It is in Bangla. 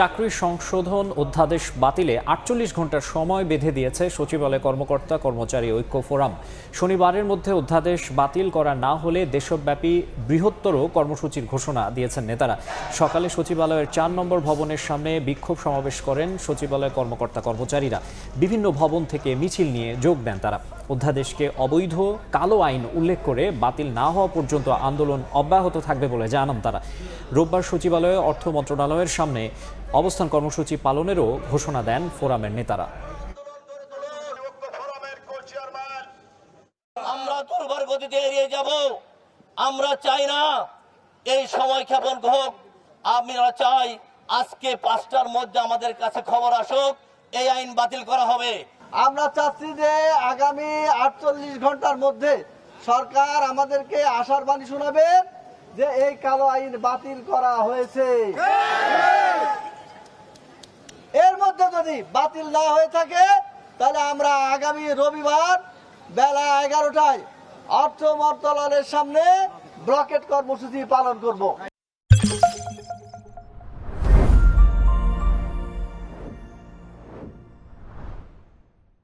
চাকরি সংশোধন অধ্যাদেশ বাতিলে আটচল্লিশ ঘণ্টার সময় বেঁধে দিয়েছে সচিবালয় কর্মকর্তা কর্মচারী ঐক্য ফোরাম। শনিবারের মধ্যে অধ্যাদেশ বাতিল করা না হলে দেশব্যাপী বৃহত্তর কর্মসূচির ঘোষণা দিয়েছেন নেতারা। সকালে সচিবালয়ের চার নম্বর ভবনের সামনে বিক্ষোভ সমাবেশ করেন সচিবালয় কর্মকর্তা কর্মচারীরা। বিভিন্ন ভবন থেকে মিছিল নিয়ে যোগ দেন তারা। অধ্যাদেশকে অবৈধ কালো আইন উল্লেখ করে বাতিল না হওয়া পর্যন্ত আন্দোলন অব্যাহত থাকবে বলে জানান তারা। রোববার সচিবালয়ে অর্থ মন্ত্রণালয়ের সামনে অবস্থান কর্মসূচি পালনেরও ঘোষণা দেন ফোরামের নেতারা। আমরা চাই না এই সময় ক্ষেপণ হোক। আমরা চাই আজকে পাঁচটার মধ্যে আমাদের কাছে খবর আসুক। এই আইন বাতিল করা হবে। আমরা চাচ্ছি যে আগামী আটচল্লিশ ঘণ্টার মধ্যে সরকার আমাদেরকে আশার বাণী শোনাবেন যে এই কালো আইন বাতিল করা হয়েছে। এর মধ্যে যদি বাতিল না হয়ে থাকে, তাহলে আমরা আগামী রবিবার বেলা এগারোটায় অর্থ মন্ত্রণালয়ের সামনে ব্লকেট কর্মসূচি পালন করব।